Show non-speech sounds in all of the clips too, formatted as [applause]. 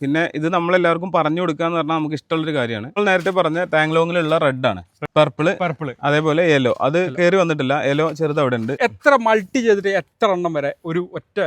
പിന്നെ ഇത് നമ്മളെല്ലാവർക്കും പറഞ്ഞു കൊടുക്കുക എന്ന് പറഞ്ഞാൽ നമുക്ക് ഇഷ്ടമുള്ളൊരു കാര്യമാണ്. നമ്മൾ നേരത്തെ പറഞ്ഞ ടാങ്ലോങ്ങിലുള്ള റെഡ് ആണ്. പർപ്പിൾ പർപ്പിൾ അതേപോലെ യെല്ലോ അത് കയറി വന്നിട്ടില്ല. യെല്ലോ ചെറുത് അവിടെ ഉണ്ട്. എത്ര മൾട്ടി ചെയ്തിട്ട് എത്ര എണ്ണം വരെ ഒരു ഒറ്റ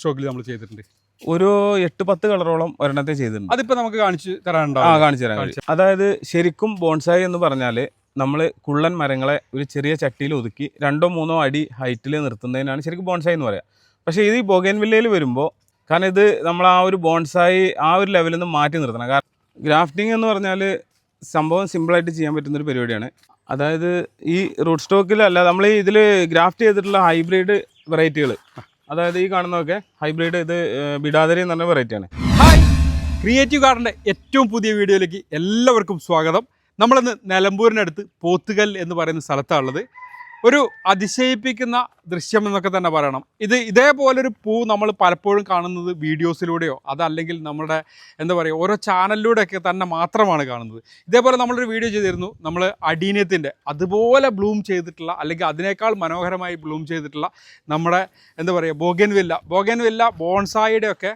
സ്റ്റോക്കിൽ നമ്മൾ ചെയ്തിട്ടുണ്ട്? ഒരു എട്ട് പത്ത് കളറോളം ഒരെണ്ണത്തെ ചെയ്തിട്ടുണ്ട്. അതിപ്പോ നമുക്ക് കാണിച്ചു തരാനുണ്ടോ? ആ കാണിച്ചു തരാം അതായത് ശരിക്കും ബോൺസായി എന്ന് പറഞ്ഞാൽ നമ്മൾ കുള്ളൻ മരങ്ങളെ ഒരു ചെറിയ ചട്ടിയിൽ ഒതുക്കി രണ്ടോ മൂന്നോ അടി ഹൈറ്റിൽ നിർത്തുന്നതിനാണ് ശരിക്കും ബോൺസായി എന്ന് പറയാം. പക്ഷേ ഇത് ഈ ബോഗേൻ വില്ലയിൽ വരുമ്പോൾ കാരണം ഇത് നമ്മൾ ആ ഒരു ബോൺസായി ആ ഒരു ലെവലിൽ നിന്ന് മാറ്റി നിർത്തണം. കാരണം ഗ്രാഫ്റ്റിംഗ് എന്ന് പറഞ്ഞാൽ സംഭവം സിമ്പിളായിട്ട് ചെയ്യാൻ പറ്റുന്നൊരു പരിപാടിയാണ്. അതായത് ഈ റൂട്ട് സ്റ്റോക്കിലല്ല നമ്മൾ ഇതിൽ ഗ്രാഫ്റ്റ് ചെയ്തിട്ടുള്ള ഹൈബ്രിഡ് വെറൈറ്റികൾ അതായത് ഈ കാണുന്നതൊക്കെ ഹൈബ്രിഡ് ഇത് ബിഡാദരി എന്ന് പറഞ്ഞ വെറൈറ്റിയാണ്. ഹായ്! ക്രിയേറ്റീവ് ഗാർഡന്റെ ഏറ്റവും പുതിയ വീഡിയോയിലേക്ക് എല്ലാവർക്കും സ്വാഗതം. നമ്മളിന്ന് നിലമ്പൂരിനടുത്ത് പോത്തുകൽ എന്ന് പറയുന്ന സ്ഥലത്താണുള്ളത്. ഒരു അതിശയിപ്പിക്കുന്ന ദൃശ്യം എന്നൊക്കെ തന്നെ പറയണം. ഇത് ഇതേപോലൊരു പൂ നമ്മൾ പലപ്പോഴും കാണുന്നത് വീഡിയോസിലൂടെയോ അതല്ലെങ്കിൽ നമ്മുടെ എന്താ പറയുക ഓരോ ചാനലിലൂടെയൊക്കെ തന്നെ മാത്രമാണ് കാണുന്നത്. ഇതേപോലെ നമ്മളൊരു വീഡിയോ ചെയ്തിരുന്നു. നമ്മൾ അടീനത്തിന്റെ അതുപോലെ ബ്ലൂം ചെയ്തിട്ടുള്ള അല്ലെങ്കിൽ അതിനേക്കാൾ മനോഹരമായി ബ്ലൂം ചെയ്തിട്ടുള്ള നമ്മുടെ എന്താ പറയുക ബോഗൻവില്ല. ബോഗൻവില്ല ബോൺസായിയുടെ ഒക്കെ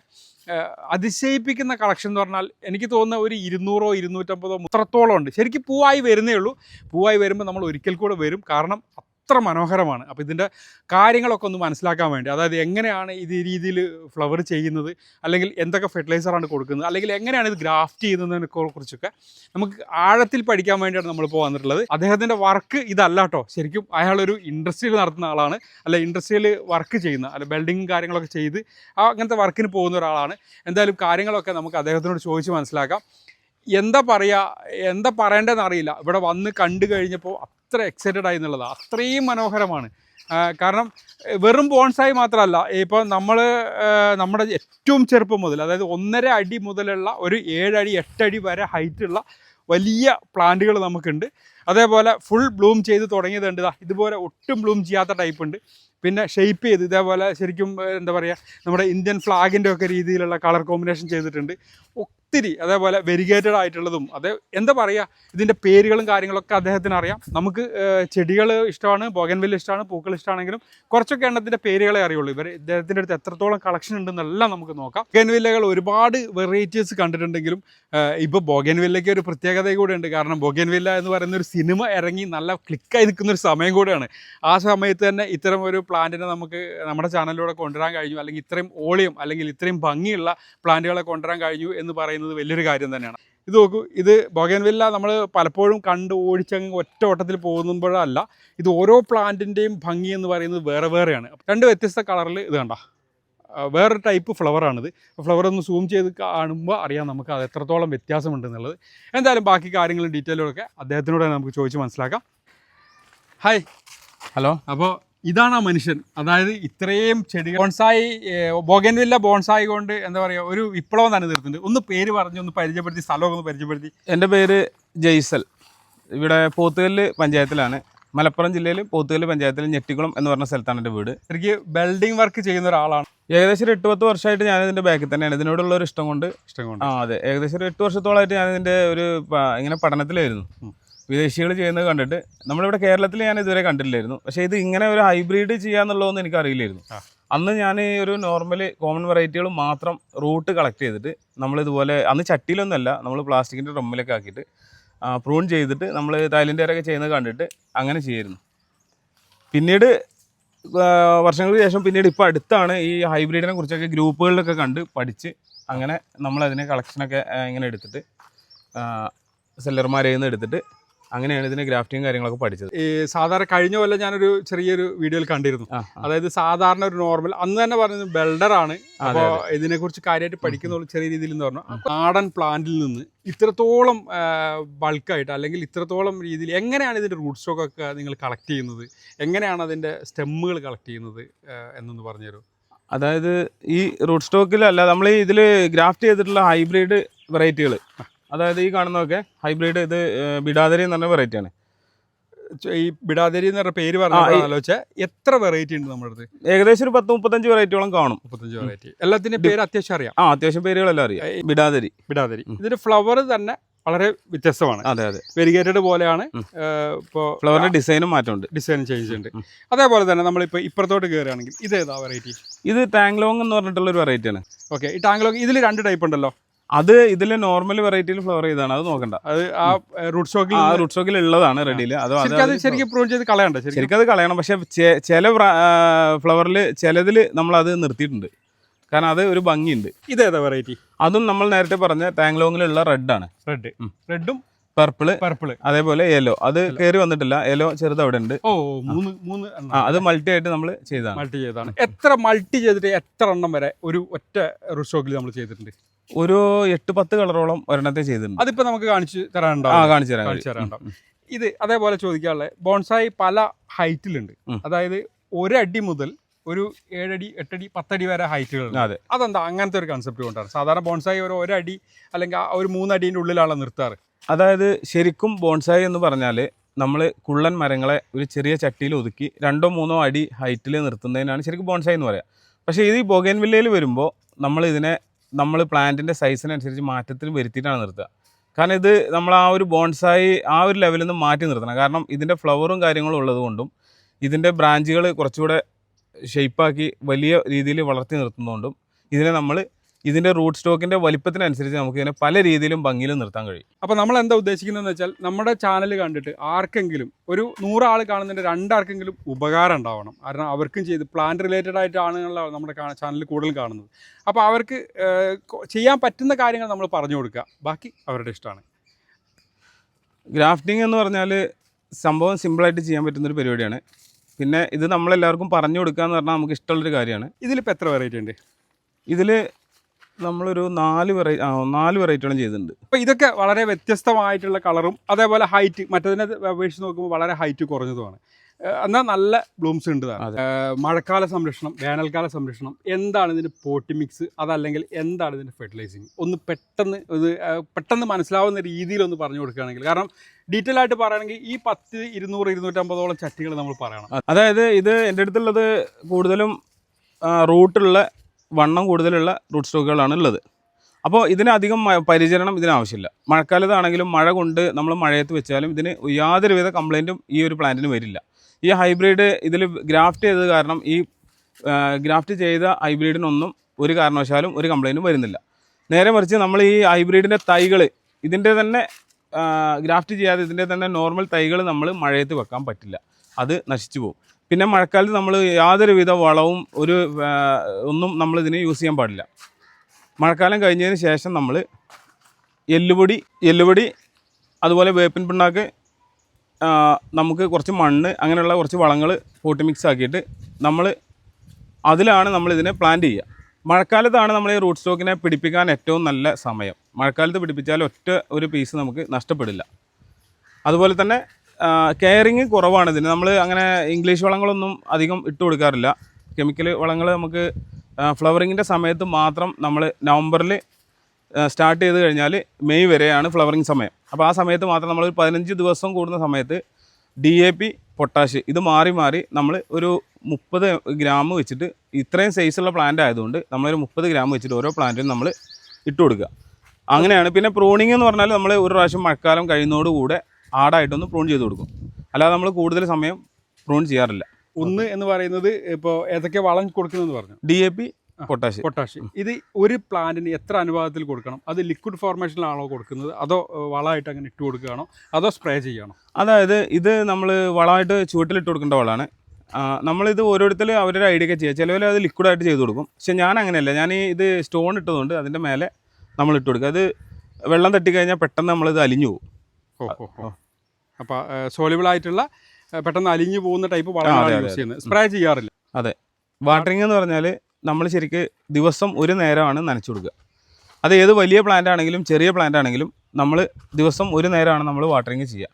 അതിശയിപ്പിക്കുന്ന കളക്ഷൻ എന്ന് പറഞ്ഞാൽ എനിക്ക് തോന്നുന്ന ഒരു ഇരുന്നൂറോ ഇരുന്നൂറ്റമ്പതോ മുത്രത്തോളം ഉണ്ട്. ശരിക്കും പൂവായി വരുന്നേ ഉള്ളൂ. പൂവായി വരുമ്പോൾ നമ്മൾ ഒരിക്കൽ കൂടെ വരും. കാരണം അത്ര മനോഹരമാണ്. അപ്പോൾ ഇതിന്റെ കാര്യങ്ങളൊക്കെ ഒന്ന് മനസ്സിലാക്കാൻ വേണ്ടി. അതായത് എങ്ങനെയാണ് ഇത് ഈ രീതിയിൽ ഫ്ലവർ ചെയ്യുന്നത്? അല്ലെങ്കിൽ എന്തൊക്കെ ഫെർട്ടിലൈസറാണ് കൊടുക്കുന്നത്? അല്ലെങ്കിൽ എങ്ങനെയാണ് ഇത് ഗ്രാഫ്റ്റ് ചെയ്യുന്നതിനെ കുറിച്ചൊക്കെ നമുക്ക് ആഴത്തിൽ പഠിക്കാൻ വേണ്ടിയാണ് നമ്മളിപ്പോൾ വന്നിട്ടുള്ളത്. അദ്ദേഹത്തിന്റെ വർക്ക് ഇതല്ല കേട്ടോ. ശരിക്കും അയാളൊരു ഇൻഡസ്ട്രിയിൽ നടത്തുന്ന ആളാണ്. അല്ല ഇൻഡസ്ട്രിയിൽ വർക്ക് ചെയ്യുന്ന അല്ല ബിൽഡിങ് കാര്യങ്ങളൊക്കെ ചെയ്ത് അങ്ങനത്തെ വർക്കിന് പോകുന്ന ഒരാളാണ്. എന്തായാലും കാര്യങ്ങളൊക്കെ നമുക്ക് അദ്ദേഹത്തിനോട് ചോദിച്ച് മനസ്സിലാക്കാം. എന്താ പറയുക എന്താ പറയേണ്ടതെന്ന് അറിയില്ല. ഇവിടെ വന്ന് കണ്ടു കഴിഞ്ഞപ്പോൾ അത്ര എക്സൈറ്റഡ് ആയി എന്നുള്ളത്. അത്രയും മനോഹരമാണ്. കാരണം വെറും ബോൺസായി മാത്രമല്ല ഇപ്പോൾ നമ്മൾ നമ്മുടെ ഏറ്റവും ചെറുപ്പം മുതൽ അതായത് ഒന്നര അടി മുതലുള്ള ഒരു ഏഴടി എട്ടടി വരെ ഹൈറ്റുള്ള വലിയ പ്ലാന്റുകൾ നമുക്കുണ്ട്. അതേപോലെ ഫുൾ ബ്ലൂം ചെയ്ത് തുടങ്ങിയതുണ്ട് ഇതുപോലെ ഒട്ടും ബ്ലൂം ചെയ്യാത്ത ടൈപ്പ് ഉണ്ട്. പിന്നെ ഷെയ്പ്പ് ചെയ്ത് ഇതേപോലെ ശരിക്കും എന്താ പറയുക നമ്മുടെ ഇന്ത്യൻ ഫ്ലാഗിന്റെ ഒക്കെ രീതിയിലുള്ള കളർ കോമ്പിനേഷൻ ചെയ്തിട്ടുണ്ട്. ഒത്തിരി അതേപോലെ വെരിഗേറ്റഡ് ആയിട്ടുള്ളതും അത് എന്താ പറയുക ഇതിന്റെ പേരുകളും കാര്യങ്ങളൊക്കെ അദ്ദേഹത്തിന് അറിയാം. നമുക്ക് ചെടികൾ ഇഷ്ടമാണ് ബോഗൻവില്ല ഇഷ്ടമാണ് പൂക്കൾ ഇഷ്ടമാണെങ്കിലും കുറച്ചൊക്കെ എണ്ണത്തിന്റെ പേരുകളെ അറിയുള്ളൂ. ഇവർ ഇദ്ദേഹത്തിന്റെ അടുത്ത് എത്രത്തോളം കളക്ഷൻ ഉണ്ടെന്നെല്ലാം നമുക്ക് നോക്കാം. ബോഗൻവില്ലകൾ ഒരുപാട് വെറൈറ്റീസ് കണ്ടിട്ടുണ്ടെങ്കിലും ഇപ്പോൾ ബോഗൻവില്ലയ്ക്ക് ഒരു പ്രത്യേകത കൂടെ ഉണ്ട്. കാരണം ബോഗൻവില്ല എന്ന് പറയുന്ന ഒരു സിനിമ ഇറങ്ങി നല്ല ക്ലിക്കായി നിൽക്കുന്ന ഒരു സമയം കൂടെയാണ്. ആ സമയത്ത് തന്നെ ഇത്തരം ഒരു പ്ലാന്റിനെ നമുക്ക് നമ്മുടെ ചാനലിലൂടെ കൊണ്ടുവരാൻ കഴിഞ്ഞു അല്ലെങ്കിൽ ഇത്രയും ഓളിയം അല്ലെങ്കിൽ ഇത്രയും ഭംഗിയുള്ള പ്ലാന്റുകളെ കൊണ്ടുവരാൻ കഴിഞ്ഞു എന്ന് പറയുന്നത് വലിയൊരു കാര്യം തന്നെയാണ്. ഇത് നോക്കൂ ഇത് ബൊഗൻവില്ല നമ്മൾ പലപ്പോഴും കണ്ട് ഓടിച്ചങ്ങ് ഒറ്റ ഓട്ടത്തിൽ പോകുമ്പോഴല്ല ഇത് ഓരോ പ്ലാന്റിന്റെയും ഭംഗി എന്ന് പറയുന്നത് വേറെ വേറെയാണ്. രണ്ട് വ്യത്യസ്ത കളറിൽ ഇത് കണ്ട? വേറൊരു ടൈപ്പ് ഫ്ലവറാണിത് ഫ്ലവർ ഒന്ന് സൂം ചെയ്ത് കാണുമ്പോൾ അറിയാം നമുക്ക് അത് എത്രത്തോളം വ്യത്യാസമുണ്ടെന്നുള്ളത്. എന്തായാലും ബാക്കി കാര്യങ്ങളും ഡീറ്റെയിലൊക്കെ അദ്ദേഹത്തിനോട് നമുക്ക് ചോദിച്ച് മനസ്സിലാക്കാം. ഹായ് ഹലോ അപ്പോൾ ഇതാണ് ആ മനുഷ്യൻ. അതായത് ഇത്രയും ചെടികൾ ബോൺസായി ബോഗൻവില്ല ബോൺസായി കൊണ്ട് എന്താ പറയുക ഒരു വിപ്ലവം തന്നെ തീർത്തിട്ടുണ്ട്. ഒന്ന് പേര് പറഞ്ഞ് ഒന്ന് പരിചയപ്പെടുത്തി സ്ഥലമൊക്കെ ഒന്ന് പരിചയപ്പെടുത്തി. എന്റെ പേര് ജയ്സൽ. ഇവിടെ പോത്തുകല്ല് പഞ്ചായത്തിലാണ്. മലപ്പുറം ജില്ലയിൽ പോത്തുകല്ല് പഞ്ചായത്തിൽ ഞെട്ടിക്കുളം എന്ന് പറഞ്ഞ സ്ഥലത്താണ് എന്റെ വീട്. എനിക്ക് വെൽഡിംഗ് വർക്ക് ചെയ്യുന്ന ഒരാളാണ്. ഏകദേശം ഒരു എട്ട് പത്ത് വർഷമായിട്ട് ഞാൻ ഇതിന്റെ ബാക്കിൽ തന്നെയാണ്. ഇതിനോടുള്ള ഒരു ഇഷ്ടം കൊണ്ട് ഇഷ്ടം കൊണ്ട്. ആ അതെ. ഏകദേശം ഒരു എട്ട് വർഷത്തോളമായിട്ട് ഞാൻ ഇതിന്റെ ഒരു ഇങ്ങനെ പഠനത്തിലായിരുന്നു. വിദേശികൾ ചെയ്യുന്നത് കണ്ടിട്ട് നമ്മളിവിടെ കേരളത്തിൽ ഞാൻ ഇതുവരെ കണ്ടില്ലായിരുന്നു പക്ഷേ ഇത് ഇങ്ങനെ ഒരു ഹൈബ്രിഡ് ചെയ്യാന്നുള്ളതൊന്നും എനിക്ക് അറിയില്ലായിരുന്നു അന്ന് ഞാൻ ഈ ഒരു നോർമൽ കോമൺ വെറൈറ്റികൾ മാത്രം റൂട്ട് കളക്ട് ചെയ്തിട്ട് നമ്മൾ ഇതുപോലെ അന്ന് ചട്ടിയിലൊന്നുമല്ല. നമ്മൾ പ്ലാസ്റ്റിക്കിന്റെ ഡ്രമ്മിലൊക്കെ ആക്കിയിട്ട് പ്രൂൺ ചെയ്തിട്ട് നമ്മൾ തായ്ലൻഡുകാരൊക്കെ ചെയ്യുന്നത് കണ്ടിട്ട് അങ്ങനെ ചെയ്യായിരുന്നു പിന്നീട് വർഷങ്ങൾക്ക് ശേഷം പിന്നീട് ഇപ്പോൾ അടുത്താണ് ഈ ഹൈബ്രിഡിനെ കുറിച്ചൊക്കെ ഗ്രൂപ്പുകളിലൊക്കെ കണ്ട് പഠിച്ച് അങ്ങനെ നമ്മളതിനെ കളക്ഷനൊക്കെ ഇങ്ങനെ എടുത്തിട്ട് സെല്ലർമാരെ നിന്ന് എടുത്തിട്ട് അങ്ങനെയാണ് ഇതിന് ഗ്രാഫ്റ്റിംഗ് കാര്യങ്ങളൊക്കെ പഠിച്ചത്. ഈ സാധാരണ കഴിഞ്ഞ കൊല്ലം ഞാനൊരു ചെറിയൊരു വീഡിയോയിൽ കണ്ടിരുന്നു. അതായത് സാധാരണ ഒരു നോർമൽ അന്ന് തന്നെ പറഞ്ഞത് ബെൽഡർ ആണ്. അപ്പോൾ ഇതിനെക്കുറിച്ച് കാര്യമായിട്ട് പഠിക്കുന്നുള്ള ചെറിയ രീതിയിൽ എന്ന് പറഞ്ഞു നാടൻ പ്ലാന്റിൽ നിന്ന് ഇത്രത്തോളം ബൾക്കായിട്ട് അല്ലെങ്കിൽ ഇത്രത്തോളം രീതിയിൽ എങ്ങനെയാണ് ഇതിന്റെ റൂട്ട് സ്റ്റോക്ക് ഒക്കെ നിങ്ങൾ കളക്ട് ചെയ്യുന്നത്? എങ്ങനെയാണ് അതിന്റെ സ്റ്റെമ്മുകൾ കളക്ട് ചെയ്യുന്നത് എന്നൊന്ന് പറഞ്ഞുതരൂ അതായത് ഈ റൂട്ട് സ്റ്റോക്കിലല്ല നമ്മൾ ഇതിൽ ഗ്രാഫ്റ്റ് ചെയ്തിട്ടുള്ള ഹൈബ്രിഡ് വെറൈറ്റികൾ അതായത് ഈ കാണുന്നതൊക്കെ ഹൈബ്രിഡ് ഇത് ബിഡാദരി എന്ന് പറഞ്ഞ വെറൈറ്റി ആണ്. ഈ ബിഡാദരി എന്ന് പറഞ്ഞ പേര് വെച്ചാൽ എത്ര വെറൈറ്റി ഉണ്ട് നമ്മുടെ അടുത്ത്? ഏകദേശം ഒരു പത്ത് മുപ്പത്തഞ്ച് വെറൈറ്റിയോളം കാണും. മുപ്പത്തഞ്ച് വെറൈറ്റി എല്ലാത്തിന്റെ പേര് അത്യാവശ്യം അറിയാം. ആ അത്യാവശ്യം പേരുകളെല്ലാം അറിയാം. ബിഡാദരി ബിഡാദരി ഇതിന്റെ ഫ്ലവർ തന്നെ വളരെ വ്യത്യസ്തമാണ്. അതെ അതെ. വെരിഗേറ്റഡ് പോലെയാണ്. ഇപ്പോൾ ഫ്ലവറിന്റെ ഡിസൈനും മാറ്റമുണ്ട്. ഡിസൈൻ ചേഞ്ച് ഉണ്ട്. അതേപോലെ തന്നെ നമ്മളിപ്പോൾ ഇപ്പുറത്തോട്ട് കയറുകയാണെങ്കിൽ ഇത് ഏതാ വെറൈറ്റി ഇത് ടാങ്ലോങ് എന്ന് പറഞ്ഞിട്ടുള്ള ഒരു വെറൈറ്റിയാണ് ഓക്കെ ഈ ടാങ്ലോങ് ഇതിൽ രണ്ട് ടൈപ്പ് ഉണ്ടല്ലോ. അത് ഇതിൽ നോർമൽ വെറൈറ്റിയിൽ ഫ്ലവർ ചെയ്താണ് അത് നോക്കണ്ട. അത് ആ റൂട്ട് സ്റ്റോക്കിൽ ആ റൂട്ട് സ്റ്റോക്കിൽ ഉള്ളതാണ് റെഡിയിൽ അത് ശരിക്കും പ്രൂവ് ചെയ്ത് കളയണ്ട ശരിക്കും? അത് കളയണം. പക്ഷെ ചില ഫ്ലവറിൽ ചിലതിൽ നമ്മൾ അത് നിർത്തിയിട്ടുണ്ട്. കാരണം അത് ഒരു ഭംഗിയുണ്ട്. ഇതേതാ വെറൈറ്റി അതും നമ്മൾ നേരത്തെ പറഞ്ഞ ടാങ്ലോങ്ങിലുള്ള റെഡാണ് റെഡ്. റെഡും പർപ്പിൾ പർപ്പിൾ അതേപോലെ യെല്ലോ അത് കയറി വന്നിട്ടില്ല. യെല്ലോ ചെറുത് അവിടെ ഉണ്ട്. ഓ മൂന്ന് മൂന്ന് അത് മൾട്ടി ആയിട്ട് നമ്മൾ ചെയ്താണ് മൾട്ടി ചെയ്തതാണ്. എത്ര മൾട്ടി ചെയ്തിട്ട് എത്ര എണ്ണം വരെ ഒരു ഒറ്റ റൂട്ട് സ്റ്റോക്കിൽ നമ്മൾ ചെയ്തിട്ടുണ്ട്? ഒരു എട്ട് പത്ത് കളറോളം ഒരെണ്ണത്തെ ചെയ്തിട്ടുണ്ട്. അതിപ്പോ നമുക്ക് കാണിച്ചു ആ തരാനുണ്ടാവും കാണിച്ചു തരാം കാണിച്ചു. തരാനുണ്ടാവും. ഇത് അതേപോലെ ചോദിക്കാനുള്ള ബോൺസായി പല ഹൈറ്റിലുണ്ട്. അതായത് ഒരടി മുതൽ ഒരു ഏഴടി എട്ടടി പത്തടി വരെ ഹൈറ്റുകൾ അതെ. അതെന്താ? അങ്ങനത്തെ ഒരു കൺസെപ്റ്റ് കൊണ്ടാണ്. സാധാരണ ബോൺസായി ഒരു ഒരടി അല്ലെങ്കിൽ ആ ഒരു മൂന്നടീന്റെ ഉള്ളിലാണ് നിർത്താറ്. അതായത് ശരിക്കും ബോൺസായി എന്ന് പറഞ്ഞാൽ നമ്മൾ കുള്ളൻ മരങ്ങളെ ഒരു ചെറിയ ചട്ടിയിൽ ഒതുക്കി രണ്ടോ മൂന്നോ അടി ഹൈറ്റിൽ നിർത്തുന്നതിനാണ് ശരിക്കും ബോൺസായി എന്ന് പറയാം. പക്ഷേ ഇത് ഈ ബൊഗൈൻ വില്ലയിൽ വരുമ്പോൾ നമ്മൾ ഇതിനെ നമ്മൾ പ്ലാന്റിന്റെ സൈസിനനുസരിച്ച് മാറ്റത്തിന് വരുത്തിയിട്ടാണ് നിർത്തുക. കാരണം ഇത് നമ്മൾ ആ ഒരു ബോൺസായി ആ ഒരു ലെവലിൽ നിന്ന് മാറ്റി നിർത്തണം. കാരണം ഇതിന്റെ ഫ്ലവറും കാര്യങ്ങളും ഉള്ളതുകൊണ്ടും ഇതിന്റെ ബ്രാഞ്ചുകൾ കുറച്ചുകൂടെ ഷെയ്പ്പാക്കി വലിയ രീതിയിൽ വളർത്തി നിർത്തുന്നതുകൊണ്ടും ഇതിനെ നമ്മൾ ഇതിന്റെ റൂട്ട് സ്റ്റോക്കിന്റെ വലിപ്പത്തിനനുസരിച്ച് നമുക്ക് ഇതിനെ പല രീതിയിലും ഭംഗിയിലും നിർത്താൻ കഴിയും. അപ്പോൾ നമ്മൾ എന്താ ഉദ്ദേശിക്കുന്നതെന്ന് വെച്ചാൽ നമ്മുടെ ചാനൽ കണ്ടിട്ട് ആർക്കെങ്കിലും ഒരു നൂറാൾ കാണുന്നതിന്റെ രണ്ടാർക്കെങ്കിലും ഉപകാരം ഉണ്ടാവണം. കാരണം അവർക്കും ചെയ്ത് പ്ലാന്റ് റിലേറ്റഡ് ആയിട്ട് ആളുകളാണ് നമ്മുടെ ചാനൽ കൂടുതൽ കാണുന്നത്. അപ്പോൾ അവർക്ക് ചെയ്യാൻ പറ്റുന്ന കാര്യങ്ങൾ നമ്മൾ പറഞ്ഞു കൊടുക്കുക. ബാക്കി അവരുടെ ഇഷ്ടമാണ്. ഗ്രാഫ്റ്റിംഗ് എന്ന് പറഞ്ഞാൽ സംഭവം സിമ്പിളായിട്ട് ചെയ്യാൻ പറ്റുന്നൊരു പരിപാടിയാണ്. പിന്നെ ഇത് നമ്മളെല്ലാവർക്കും പറഞ്ഞു കൊടുക്കുക എന്ന് പറഞ്ഞാൽ നമുക്ക് ഇഷ്ടമുള്ളൊരു കാര്യമാണ്. ഇതിലിപ്പോൾ എത്ര വെറൈറ്റി ഉണ്ട്? ഇതിൽ നമ്മളൊരു നാല് വെറൈറ്റി ആ നാല് വെറൈറ്റികളും ചെയ്തിട്ടുണ്ട്. അപ്പോൾ ഇതൊക്കെ വളരെ വ്യത്യസ്തമായിട്ടുള്ള കളറും അതേപോലെ ഹൈറ്റ് മറ്റതിനെ അപേക്ഷിച്ച് നോക്കുമ്പോൾ വളരെ ഹൈറ്റ് കുറഞ്ഞതുമാണ്. എന്നാൽ നല്ല ബ്ലൂംസ് ഉണ്ട് മഴക്കാല സംരക്ഷണം വേനൽക്കാല സംരക്ഷണം എന്താണ് ഇതിന്റെ പോട്ടി മിക്സ് അതല്ലെങ്കിൽ എന്താണ് ഇതിന്റെ ഫെർട്ടിലൈസിങ്? ഒന്ന് പെട്ടെന്ന് ഇത് പെട്ടെന്ന് മനസ്സിലാവുന്ന രീതിയിൽ ഒന്ന് പറഞ്ഞു കൊടുക്കുകയാണെങ്കിൽ. കാരണം ഡീറ്റെയിൽ ആയിട്ട് പറയുകയാണെങ്കിൽ ഈ പത്ത് ഇരുന്നൂറ് ഇരുന്നൂറ്റമ്പതോളം ചട്ടികൾ നമ്മൾ പറയണം. അതായത് ഇത് എന്റെ അടുത്തുള്ളത് കൂടുതലും റൂട്ടുള്ള വണ്ണം കൂടുതലുള്ള റൂട്ട് സ്റ്റോക്കുകളാണ് ഉള്ളത്. അപ്പോൾ ഇതിനധികം പരിചരണം ഇതിനാവശ്യമില്ല മഴക്കാലത്താണെങ്കിലും മഴ കൊണ്ട് നമ്മൾ മഴയത്ത് വെച്ചാലും ഇതിന് യാതൊരുവിധ കംപ്ലൈന്റും ഈ ഒരു പ്ലാന്റിന് വരില്ല. ഈ ഹൈബ്രിഡ് ഇതിൽ ഗ്രാഫ്റ്റ് ചെയ്തത് കാരണം ഈ ഗ്രാഫ്റ്റ് ചെയ്ത ഹൈബ്രിഡിനൊന്നും ഒരു കാരണവശാലും ഒരു കംപ്ലൈന്റും വരുന്നില്ല. നേരെ മറിച്ച് നമ്മൾ ഈ ഹൈബ്രിഡിന്റെ തൈകൾ ഇതിന്റെ തന്നെ ഗ്രാഫ്റ്റ് ചെയ്യാതെ ഇതിന്റെ തന്നെ നോർമൽ തൈകൾ നമ്മൾ മഴയത്ത് വെക്കാൻ പറ്റില്ല. അത് നശിച്ചു പോകും. പിന്നെ മഴക്കാലത്ത് നമ്മൾ യാതൊരുവിധ വളവും ഒരു ഒന്നും നമ്മൾ ഇതിന് യൂസ് ചെയ്യാൻ പാടില്ല. മഴക്കാലം കഴിഞ്ഞതിന് ശേഷം നമ്മൾ എല്ലുപൊടി എല്ലുപൊടി അതുപോലെ വേപ്പിൻ പിണ്ണാക്ക് നമുക്ക് കുറച്ച് മണ്ണ് അങ്ങനെയുള്ള കുറച്ച് വളങ്ങൾ കൂട്ടി മിക്സ് ആക്കിയിട്ട് നമ്മൾ അതിലാണ് നമ്മൾ ഇതിനെ പ്ലാന്റ് ചെയ്യുക. മഴക്കാലത്താണ് നമ്മൾ ഈ റൂട്ട് സ്റ്റോക്കിനെ പിടിപ്പിക്കാൻ ഏറ്റവും നല്ല സമയം. മഴക്കാലത്ത് പിടിപ്പിച്ചാൽ ഒറ്റ ഒരു പീസ് നമുക്ക് നഷ്ടപ്പെടില്ല. അതുപോലെ തന്നെ കെയറിങ് കുറവാണ് ഇതിന്. നമ്മൾ അങ്ങനെ ഇംഗ്ലീഷ് വളങ്ങളൊന്നും അധികം ഇട്ട് കൊടുക്കാറില്ല. കെമിക്കൽ വളങ്ങൾ നമുക്ക് ഫ്ലവറിങ്ങിന്റെ സമയത്ത് മാത്രം നമ്മൾ നവംബറിൽ സ്റ്റാർട്ട് ചെയ്ത് കഴിഞ്ഞാൽ മെയ് വരെയാണ് ഫ്ലവറിങ് സമയം. അപ്പോൾ ആ സമയത്ത് മാത്രം നമ്മൾ ഒരു പതിനഞ്ച് ദിവസം കൂടുന്ന സമയത്ത് ഡി എ പി പൊട്ടാഷ് ഇത് മാറി മാറി നമ്മൾ ഒരു മുപ്പത് ഗ്രാം വെച്ചിട്ട് ഇത്രയും സൈസുള്ള പ്ലാന്റ് ആയതുകൊണ്ട് നമ്മളൊരു മുപ്പത് ഗ്രാം വെച്ചിട്ട് ഓരോ പ്ലാന്റിനും നമ്മൾ ഇട്ട് കൊടുക്കുക. അങ്ങനെയാണ്. പിന്നെ പ്രൂണിങ് എന്ന് പറഞ്ഞാൽ നമ്മൾ ഒരു പ്രാവശ്യം മഴക്കാലം കഴിയുന്നതോടുകൂടെ ആടായിട്ടൊന്ന് പ്രൂൺ ചെയ്ത് കൊടുക്കും. അല്ലാതെ നമ്മൾ കൂടുതൽ സമയം പ്രൂൺ ചെയ്യാറില്ല. ഒന്ന് എന്ന് പറയുന്നത് ഇപ്പോൾ ഏതൊക്കെ വളം കൊടുക്കുന്നതെന്ന് പറഞ്ഞു. D A P potash potash ഇത് ഒരു പ്ലാന്റിന് എത്ര അനുപാതത്തിൽ കൊടുക്കണം? അത് ലിക്വിഡ് ഫോർമേഷനിലാണോ കൊടുക്കുന്നത്? അതോ വളമായിട്ട് അങ്ങനെ ഇട്ട് കൊടുക്കുകയാണോ? അതോ സ്പ്രേ ചെയ്യണോ അതായത് ഇത് നമ്മൾ വളമായിട്ട് ചുവട്ടിലിട്ട് കൊടുക്കേണ്ട വളമാണ്. നമ്മളിത് ഓരോരുത്തർ അവരുടെ ഐഡിയ ഒക്കെ ചെയ്യുക. ചിലവർ അത് ലിക്വിഡായിട്ട് ചെയ്ത് കൊടുക്കും. പക്ഷെ ഞാൻ അങ്ങനെയല്ല. ഞാൻ ഇത് സ്റ്റോൺ ഇട്ടതുകൊണ്ട് അതിന്റെ മേലെ നമ്മൾ ഇട്ട് കൊടുക്കുക. അത് വെള്ളം തട്ടിക്കഴിഞ്ഞാൽ പെട്ടെന്ന് നമ്മളിത് അലിഞ്ഞു പോകും. ഓ ഓ ഓ അപ്പോൾ ആയിട്ടുള്ള പെട്ടെന്ന് അലിഞ്ഞു പോകുന്ന ടൈപ്പ് അതെ, യൂസ്. ചെയ്യുന്നത്. സ്പ്രേ ചെയ്യാറില്ല. അതെ. വാട്ടറിംഗ് എന്ന് പറഞ്ഞാൽ നമ്മൾ ശരിക്ക് ദിവസം ഒരു നേരമാണ് നനച്ചു കൊടുക്കുക. അത് ഏത് വലിയ പ്ലാന്റ് ആണെങ്കിലും ചെറിയ പ്ലാന്റ് ആണെങ്കിലും നമ്മൾ ദിവസം ഒരു നേരമാണ് നമ്മൾ വാട്ടറിങ് ചെയ്യുക.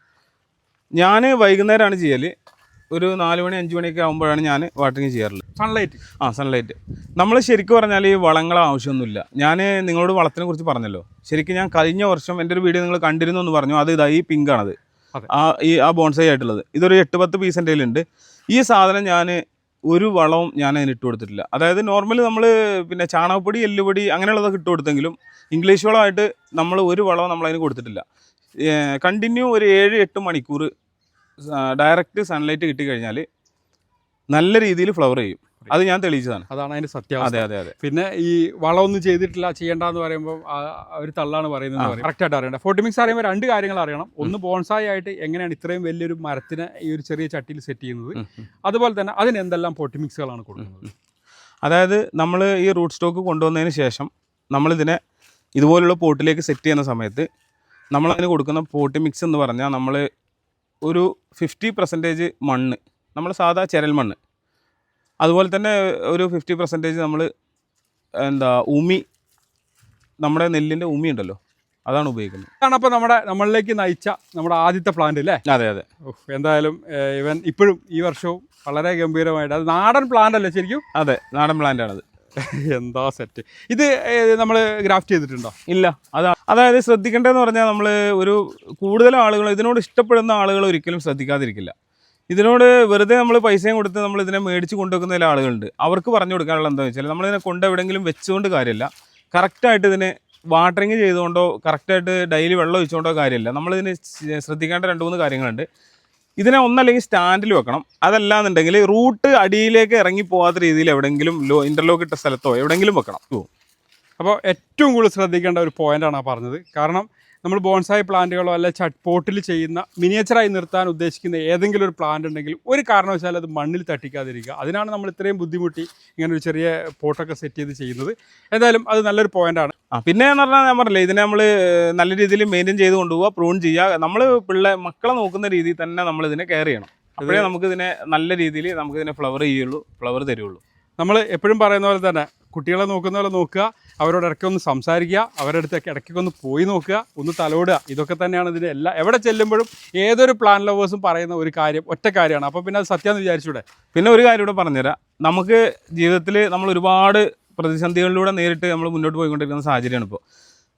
ഞാൻ വൈകുന്നേരമാണ് ചെയ്യൽ ഒരു നാല് മണി അഞ്ച് മണിയൊക്കെ ആകുമ്പോഴാണ് ഞാൻ വാട്ടറിങ് ചെയ്യാറുള്ളത്. സൺലൈറ്റ് ആ സൺലൈറ്റ് നമ്മൾ ശരിക്കും പറഞ്ഞാൽ ഈ വളങ്ങൾ ആവശ്യമൊന്നുമില്ല. ഞാൻ നിങ്ങളോട് വളത്തിനെ കുറിച്ച് പറഞ്ഞല്ലോ. ശരിക്കും ഞാൻ കഴിഞ്ഞ വർഷം എന്റെ ഒരു വീഡിയോ നിങ്ങൾ കണ്ടിരുന്നു എന്ന് പറഞ്ഞു. അത് ഇതായി പിങ്കാണത്. ആ ഈ ആ ബോൺസൈ ആയിട്ടുള്ളത്. ഇതൊരു എട്ട് പത്ത് പീസിന്റെ ഉണ്ട് ഈ സാധനം ഞാൻ ഒരു വളവും ഞാൻ അതിന് ഇട്ട് കൊടുത്തിട്ടില്ല. അതായത് നോർമലി നമ്മൾ പിന്നെ ചാണകപ്പൊടി എല്ലുപൊടി അങ്ങനെയുള്ളതൊക്കെ ഇട്ട് കൊടുത്തെങ്കിലും ഇംഗ്ലീഷ് വളമായിട്ട് നമ്മൾ ഒരു വളവും നമ്മൾ അതിന് കൊടുത്തിട്ടില്ല. കണ്ടിന്യൂ ഒരു ഏഴ് എട്ട് മണിക്കൂർ ഡയറക്റ്റ് സൺലൈറ്റ് കിട്ടിക്കഴിഞ്ഞാൽ നല്ല രീതിയിൽ ഫ്ലവർ ചെയ്യും. അത് ഞാൻ തെളിയിച്ചതാണ്. അതാണ് അതിന്റെ സത്യാവസ്ഥ. അതെ അതെ അതെ. പിന്നെ ഈ വളമൊന്നും ചെയ്തിട്ടില്ല ചെയ്യേണ്ടെന്ന് പറയുമ്പോൾ ഒരു തള്ളാണ് പറയുന്നത് കറക്റ്റ് ആയിട്ട് അറിയണ്ട. ഫോർട്ടിമിക്സ് അറിയുമ്പോൾ രണ്ട് കാര്യങ്ങൾ അറിയണം. ഒന്ന് ബോൺസായി ആയിട്ട് എങ്ങനെയാണ് ഇത്രയും വലിയൊരു മരത്തിനെ ഈ ഒരു ചെറിയ ചട്ടിയിൽ സെറ്റ് ചെയ്യുന്നത്. അതുപോലെ തന്നെ അതിന് എന്തെല്ലാം ഫോർട്ടിമിക്സുകളാണ് കൊടുക്കുന്നത്. അതായത് നമ്മൾ ഈ റൂട്ട് സ്റ്റോക്ക് കൊണ്ടുവന്നതിന് ശേഷം നമ്മളിതിനെ ഇതുപോലുള്ള പോട്ടിലേക്ക് സെറ്റ് ചെയ്യുന്ന സമയത്ത് നമ്മളതിന് കൊടുക്കുന്ന പോട്ടി മിക്സ് എന്ന് പറഞ്ഞാൽ നമ്മൾ ഒരു ഫിഫ്റ്റി പെർസെന്റേജ് മണ്ണ് നമ്മൾ സാധാ ചരൽ മണ്ണ്. അതുപോലെ തന്നെ ഒരു ഫിഫ്റ്റി പെർസെന്റേജ് നമ്മൾ എന്താ ഉമി നമ്മുടെ നെല്ലിന്റെ ഉമി ഉണ്ടല്ലോ അതാണ് ഉപയോഗിക്കുന്നത്. അതാണ് അപ്പോൾ നമ്മുടെ നമ്മളിലേക്ക് നയിച്ച നമ്മുടെ ആദ്യത്തെ പ്ലാന്റ് അല്ലേ അതെ അതെ. എന്തായാലും ഇവൻ ഇപ്പോഴും ഈ വർഷവും വളരെ ഗംഭീരമായിട്ട് അത് നാടൻ പ്ലാന്റ് അല്ലേ ശരിക്കും? അതെ നാടൻ പ്ലാന്റ് ആണത്. [laughs] എന്താ സെറ്റ് ഇത് നമ്മൾ ഗ്രാഫ്റ്റ് ചെയ്തിട്ടുണ്ടോ? ഇല്ല അതാ അതായത് ശ്രദ്ധിക്കേണ്ടതെന്ന് പറഞ്ഞാൽ നമ്മൾ ഒരു കൂടുതൽ ആളുകൾ ഇതിനോട് ഇഷ്ടപ്പെടുന്ന ആളുകൾ ഒരിക്കലും ശ്രദ്ധിക്കാതിരിക്കില്ല. ഇതിനോട് വെറുതെ നമ്മൾ പൈസയും കൊടുത്ത് നമ്മൾ ഇതിനെ മേടിച്ച് കൊണ്ടുവെക്കുന്ന ആളുകളുണ്ട്. അവർക്ക് പറഞ്ഞു കൊടുക്കാനുള്ള എന്താണെന്ന് വെച്ചാൽ നമ്മളിതിനെ കൊണ്ട് എവിടെയെങ്കിലും വെച്ചുകൊണ്ട് കാര്യമില്ല കറക്റ്റായിട്ട് ഇതിനെ വാട്ടറിങ് ചെയ്തുകൊണ്ടോ കറക്റ്റായിട്ട് ഡെയിലി വെള്ളം ഒഴിച്ചുകൊണ്ടോ കാര്യമില്ല നമ്മളിതിന് ശ്രദ്ധിക്കേണ്ട രണ്ട് മൂന്ന് കാര്യങ്ങളുണ്ട്. ഇതിനെ ഒന്നല്ലെങ്കിൽ സ്റ്റാൻഡിൽ വെക്കണം. അതല്ലാന്നുണ്ടെങ്കിൽ റൂട്ട് അടിയിലേക്ക് ഇറങ്ങി പോകാത്ത രീതിയിൽ എവിടെയെങ്കിലും ലോ ഇന്റർലോക്ക് ഇട്ട സ്ഥലത്തോ എവിടെയെങ്കിലും വെക്കണം. അപ്പോൾ ഏറ്റവും കൂടുതൽ ശ്രദ്ധിക്കേണ്ട ഒരു പോയിന്റാണ് ആ പറഞ്ഞത്. കാരണം നമ്മൾ ബോൺസായി പ്ലാന്റുകളോ അല്ലെ ചട്ട് പോട്ടിൽ ചെയ്യുന്ന മിനിയേച്ചറായി നിർത്താൻ ഉദ്ദേശിക്കുന്ന ഏതെങ്കിലും ഒരു പ്ലാന്റ് ഉണ്ടെങ്കിൽ ഒരു കാരണവശാലും അത് മണ്ണിൽ തട്ടിക്കാതിരിക്കുക. അതിനാണ് നമ്മൾ ഇത്രയും ബുദ്ധിമുട്ടി ഇങ്ങനെ ഒരു ചെറിയ പോട്ടൊക്കെ സെറ്റ് ചെയ്ത് ചെയ്യുന്നത്. എന്തായാലും അത് നല്ലൊരു പോയിന്റാണ് ആ പിന്നെ എന്ന് പറഞ്ഞാൽ ഞാൻ പറഞ്ഞില്ലേ ഇതിനെ നമ്മൾ നല്ല രീതിയിൽ മെയിന്റെയിൻ ചെയ്ത് കൊണ്ടുപോകുക പ്രൂൺ ചെയ്യുക. നമ്മൾ പിള്ളേ മക്കളെ നോക്കുന്ന രീതിയിൽ തന്നെ നമ്മൾ ഇതിനെ കെയർ ചെയ്യണം. അപ്പോഴേ നമുക്ക് ഇതിനെ നല്ല രീതിയിൽ നമുക്ക് ഇതിനെ ഫ്ലവർ ചെയ്യുള്ളൂ ഫ്ലവർ തരുള്ളൂ. നമ്മൾ എപ്പോഴും പറയുന്ന പോലെ തന്നെ കുട്ടികളെ നോക്കുന്ന പോലെ നോക്കുക. അവരോട് ഒന്ന് സംസാരിക്കുക അവരുടെ അടുത്ത് ഇടയ്ക്കൊക്കെ ഒന്ന് പോയി നോക്കുക ഒന്ന് തലോടുക. ഇതൊക്കെ തന്നെയാണ് ഇതിന്റെ എല്ലാ എവിടെ ചെല്ലുമ്പോഴും ഏതൊരു പ്ലാൻ ലവേഴ്സും പറയുന്ന ഒരു കാര്യം ഒറ്റ കാര്യമാണ്. അപ്പോൾ പിന്നെ അത് സത്യമെന്ന് വിചാരിച്ചൂടെ? പിന്നെ ഒരു കാര്യം കൂടെ പറഞ്ഞുതരാം. നമുക്ക് ജീവിതത്തിൽ നമ്മൾ ഒരുപാട് പ്രതിസന്ധികളിലൂടെ നേരിട്ട് നമ്മൾ മുന്നോട്ട് പോയിക്കൊണ്ടിരിക്കുന്ന സാഹചര്യമാണ് ഇപ്പോൾ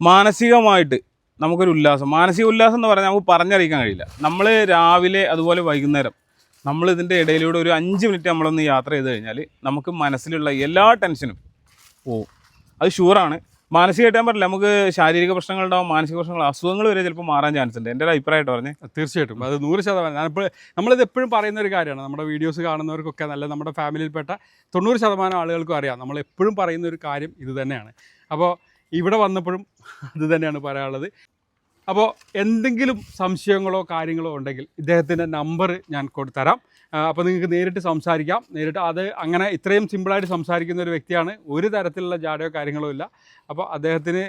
മാനസികമായിട്ട് നമുക്കൊരു ഉല്ലാസം. മാനസിക ഉല്ലാസം എന്ന് പറഞ്ഞാൽ നമുക്ക് പറഞ്ഞറിയിക്കാൻ കഴിയില്ല. നമ്മൾ രാവിലെ അതുപോലെ വൈകുന്നേരം നമ്മൾ ഇതിന്റെ ഇടയിലൂടെ ഒരു അഞ്ച് മിനിറ്റ് നമ്മളൊന്ന് യാത്ര ചെയ്ത് കഴിഞ്ഞാൽ നമുക്ക് മനസ്സിലുള്ള എല്ലാ ടെൻഷനും പോവും. അത് ഷുവറാണ് മാനസികമായിട്ട് ഞാൻ പറഞ്ഞില്ല നമുക്ക് ശാരീരിക പ്രശ്നങ്ങൾ പ്രശ്നങ്ങളുണ്ടാവും മാനസിക പ്രശ്നങ്ങൾ അസുഖങ്ങൾ വരെ ചിലപ്പോൾ മാറാൻ ചാൻസ് ഉണ്ട്. എന്റെ ഒരു അഭിപ്രായമായിട്ട് പറഞ്ഞേ. തീർച്ചയായിട്ടും. അത് നൂറ് ശതമാനം. ഞാനിപ്പോൾ നമ്മളിത് എപ്പോഴും പറയുന്ന ഒരു കാര്യമാണ്. നമ്മുടെ വീഡിയോസ് കാണുന്നവർക്കൊക്കെ നല്ല നമ്മുടെ ഫാമിലിയിൽപ്പെട്ട തൊണ്ണൂറ് ശതമാനം ആളുകൾക്കും അറിയാം. നമ്മൾ എപ്പോഴും പറയുന്ന ഒരു കാര്യം ഇത് തന്നെയാണ്. അപ്പോൾ ഇവിടെ വന്നപ്പോഴും അത് തന്നെയാണ് പറയാനുള്ളത്. അപ്പോൾ എന്തെങ്കിലും സംശയങ്ങളോ കാര്യങ്ങളോ ഉണ്ടെങ്കിൽ ഇദ്ദേഹത്തിന്റെ നമ്പർ ഞാൻ കൊടുത്തരാം. അപ്പോൾ നിങ്ങൾക്ക് നേരിട്ട് സംസാരിക്കാം. നേരിട്ട് അത് അങ്ങനെ ഇത്രയും സിമ്പിളായിട്ട് സംസാരിക്കുന്ന ഒരു വ്യക്തിയാണ്. ഒരു തരത്തിലുള്ള ജാടയോ കാര്യങ്ങളോ ഇല്ല. അപ്പോൾ അദ്ദേഹത്തിന്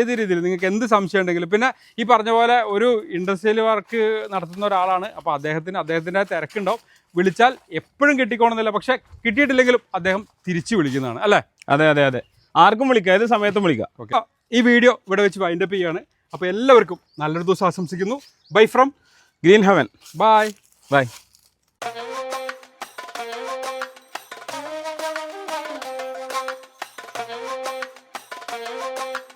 ഏത് രീതിയിൽ നിങ്ങൾക്ക് എന്ത് സംശയം ഉണ്ടെങ്കിലും പിന്നെ ഈ പറഞ്ഞ പോലെ ഒരു ഇൻഡസ്ട്രിയൽ വർക്ക് നടത്തുന്ന ഒരാളാണ്. അപ്പോൾ അദ്ദേഹത്തിന് അദ്ദേഹത്തിന്റെ തിരക്കുണ്ടാവും. വിളിച്ചാൽ എപ്പോഴും കിട്ടിക്കോണമെന്നില്ല. പക്ഷേ കിട്ടിയിട്ടില്ലെങ്കിലും അദ്ദേഹം തിരിച്ചു വിളിക്കുന്നതാണ്. അല്ലേ? അതെ അതെ അതെ. ആർക്കും വിളിക്കാം. ഏത് സമയത്തും വിളിക്കാം. ഓക്കെ. ഈ വീഡിയോ ഇവിടെ വെച്ച് വൈൻഡപ്പ് ചെയ്യുകയാണ്. അപ്പോൾ എല്ലാവർക്കും നല്ലൊരു ദിവസം ആശംസിക്കുന്നു. Bye from green heaven bye bye Thank you.